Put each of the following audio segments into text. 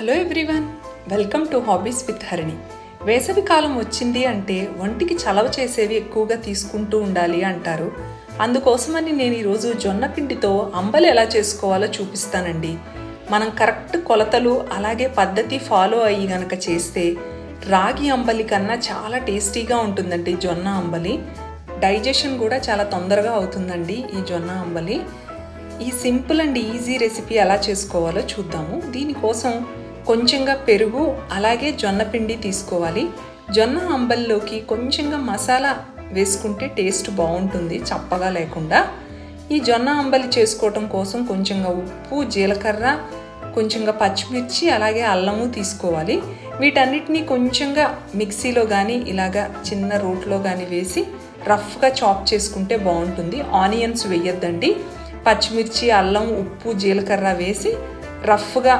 Hello everyone welcome to hobbies with Harini. వేసవి కాలం వచ్చింది అంటే ఒంటికి చలవ చేసేవి ఎక్కువగా తీసుకుంటూ ఉండాలి అంటారు. అందుకోసమని నేను ఈరోజు జొన్న పిండితో అంబలి ఎలా చేసుకోవాలో చూపిస్తానండి. మనం కరెక్ట్ కొలతలు అలాగే పద్ధతి ఫాలో అయ్యి గనక చేస్తే రాగి అంబలి కన్నా చాలా టేస్టీగా ఉంటుందండి జొన్న అంబలి. డైజెషన్ కూడా చాలా తొందరగా అవుతుందండి ఈ జొన్న అంబలి. ఈ సింపుల్ అండ్ ఈజీ రెసిపీ ఎలా చేసుకోవాలో చూద్దాము. దీనికోసం కొంచెంగా పెరుగు అలాగే జొన్న పిండి తీసుకోవాలి. జొన్న అంబల్లోకి కొంచెంగా మసాలా వేసుకుంటే టేస్ట్ బాగుంటుంది చప్పగా లేకుండా. ఈ జొన్న అంబలి చేసుకోవటం కోసం కొంచెంగా ఉప్పు జీలకర్ర కొంచెంగా పచ్చిమిర్చి అలాగే అల్లము తీసుకోవాలి. వీటన్నిటిని కొంచెంగా మిక్సీలో కానీ ఇలాగా చిన్న రోట్లో కానీ వేసి రఫ్గా చాప్ చేసుకుంటే బాగుంటుంది. ఆనియన్స్ వేయొద్దండి. పచ్చిమిర్చి అల్లం ఉప్పు జీలకర్ర వేసి రఫ్గా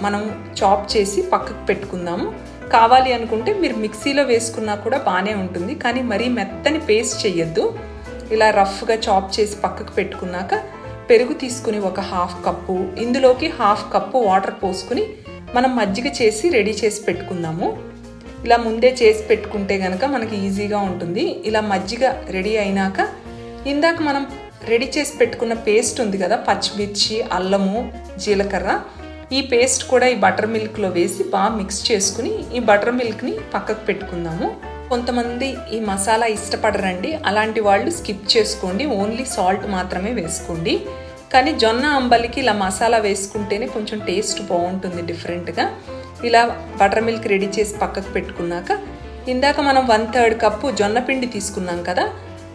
మనం చాప్ చేసి పక్కకు పెట్టుకుందాము. కావాలి అనుకుంటే మీరు మిక్సీలో వేసుకున్నా కూడా బాగానే ఉంటుంది. కానీ మరీ మెత్తని పేస్ట్ చేయొద్దు. ఇలా రఫ్గా చాప్ చేసి పక్కకు పెట్టుకున్నాక పెరుగు తీసుకుని ఒక హాఫ్ కప్పు ఇందులోకి హాఫ్ కప్పు వాటర్ పోసుకుని మనం మజ్జిగ చేసి రెడీ చేసి పెట్టుకుందాము. ఇలా ముందే చేసి పెట్టుకుంటే కనుక మనకి ఈజీగా ఉంటుంది. ఇలా మజ్జిగ రెడీ అయినాక ఇందాక మనం రెడీ చేసి పెట్టుకున్న పేస్ట్ ఉంది కదా పచ్చిమిర్చి అల్లము జీలకర్ర ఈ పేస్ట్ కూడా ఈ బటర్ మిల్క్లో వేసి బాగా మిక్స్ చేసుకుని ఈ బటర్ మిల్క్ని పక్కకు పెట్టుకుందాము. కొంతమంది ఈ మసాలా ఇష్టపడరండి. అలాంటి వాళ్ళు స్కిప్ చేసుకోండి. ఓన్లీ సాల్ట్ మాత్రమే వేసుకోండి. కానీ జొన్న అంబలికి ఇలా మసాలా వేసుకుంటేనే కొంచెం టేస్ట్ బాగుంటుంది డిఫరెంట్గా. ఇలా బటర్ మిల్క్ రెడీ చేసి పక్కకు పెట్టుకున్నాక ఇందాక మనం వన్ థర్డ్ కప్పు జొన్న పిండి తీసుకున్నాం కదా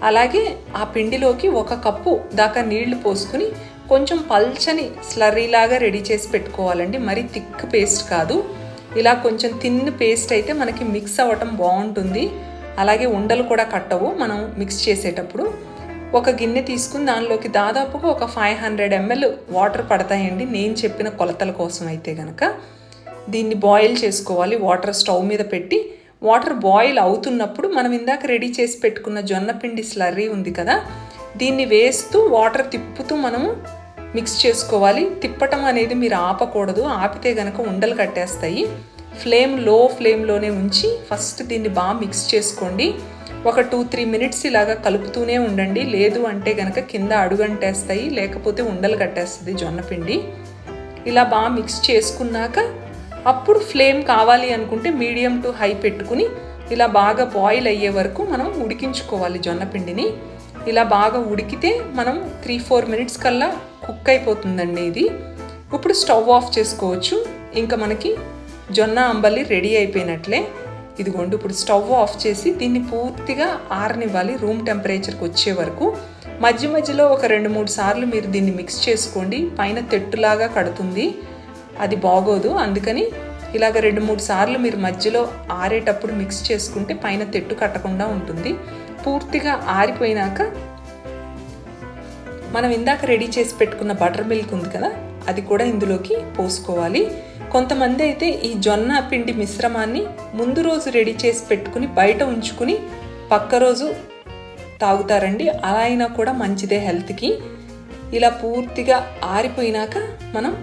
అలాగే ఆ పిండిలోకి ఒక కప్పు దాకా నీళ్ళు పోసుకుని కొంచెం పల్చని స్లర్రీలాగా రెడీ చేసి పెట్టుకోవాలండి. మరి థిక్ పేస్ట్ కాదు. ఇలా కొంచెం తిన్ పేస్ట్ అయితే మనకి మిక్స్ అవ్వటం బాగుంటుంది. అలాగే ఉండలు కూడా కట్టవు మనం మిక్స్ చేసేటప్పుడు. ఒక గిన్నె తీసుకుని దానిలోకి దాదాపుగా ఒక ఫైవ్ హండ్రెడ్ ఎంఎల్ వాటర్ పడతాయండి. నేను చెప్పిన కొలతల కోసం అయితే కనుక దీన్ని బాయిల్ చేసుకోవాలి. వాటర్ స్టవ్ మీద పెట్టి వాటర్ బాయిల్ అవుతున్నప్పుడు మనం ఇందాక రెడీ చేసి పెట్టుకున్న జొన్న పిండి స్లర్రీ ఉంది కదా దీన్ని వేస్తూ వాటర్ తిప్పుతూ మనము మిక్స్ చేసుకోవాలి. తిప్పటం అనేది మీరు ఆపకూడదు. ఆపితే గనక ఉండలు కట్టేస్తాయి. ఫ్లేమ్లో ఫ్లేమ్లోనే ఉంచి ఫస్ట్ దీన్ని బాగా మిక్స్ చేసుకోండి. ఒక టూ త్రీ మినిట్స్ ఇలాగా కలుపుతూనే ఉండండి. లేదు అంటే గనక కింద అడుగంటేస్తాయి లేకపోతే ఉండలు కట్టేస్తుంది జొన్నపిండి ఇలా బాగా మిక్స్ చేసుకున్నాక అప్పుడు ఫ్లేమ్ కావాలి అనుకుంటే మీడియం టు హై పెట్టుకుని ఇలా బాగా బాయిల్ అయ్యే వరకు మనం ఉడికించుకోవాలి జొన్నపిండిని ఇలా బాగా ఉడికితే మనం త్రీ ఫోర్ మినిట్స్ కల్లా కుక్ అయిపోతుందండి ఇది. ఇప్పుడు స్టవ్ ఆఫ్ చేసుకోవచ్చు. ఇంకా మనకి జొన్న అంబలి రెడీ అయిపోయినట్లే. ఇదిగోండి ఇప్పుడు స్టవ్ ఆఫ్ చేసి దీన్ని పూర్తిగా ఆరనివ్వాలి రూమ్ టెంపరేచర్కి వచ్చే వరకు. మధ్య మధ్యలో ఒక రెండు మూడు సార్లు మీరు దీన్ని మిక్స్ చేసుకోండి. పైన తెట్టులాగా కడుతుంది. అది బాగోదు. అందుకని ఇలాగ రెండు మూడు సార్లు మీరు మధ్యలో ఆరేటప్పుడు మిక్స్ చేసుకుంటే పైన తెట్టు కట్టకుండా ఉంటుంది. పూర్తిగా ఆరిపోయినాక మనం ఇందాక రెడీ చేసి పెట్టుకున్న బటర్ మిల్క్ ఉంది కదా అది కూడా ఇందులోకి పోసుకోవాలి. కొంతమంది అయితే ఈ జొన్న పిండి మిశ్రమాన్ని ముందు రోజు రెడీ చేసి పెట్టుకుని బయట ఉంచుకుని పక్క రోజు తాగుతారండి. అలా అయినా కూడా మంచిదే హెల్త్కి. ఇలా పూర్తిగా ఆరిపోయినాక మనం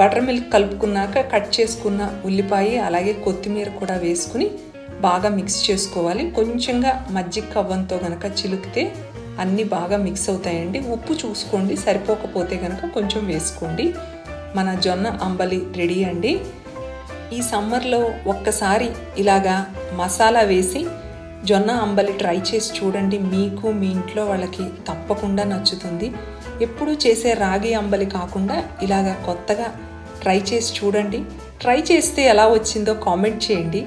బటర్ మిల్క్ కలుపుకున్నాక కట్ చేసుకున్న ఉల్లిపాయ అలాగే కొత్తిమీర కూడా వేసుకుని బాగా మిక్స్ చేసుకోవాలి. కొంచెంగా మజ్జిగ కవ్వంతో కనుక చిలుకితే అన్నీ బాగా మిక్స్ అవుతాయండి. ఉప్పు చూసుకోండి. సరిపోకపోతే కనుక కొంచెం వేసుకోండి. మన జొన్న అంబలి రెడీ అండి. ఈ సమ్మర్లో ఒక్కసారి ఇలాగా మసాలా వేసి జొన్న అంబలి ట్రై చేసి చూడండి. మీకు మీ ఇంట్లో వాళ్ళకి తప్పకుండా నచ్చుతుంది. ఎప్పుడూ చేసే రాగి అంబలి కాకుండా ఇలాగా కొత్తగా ట్రై చేసి చూడండి. ట్రై చేస్తే ఎలా వచ్చిందో కామెంట్ చేయండి.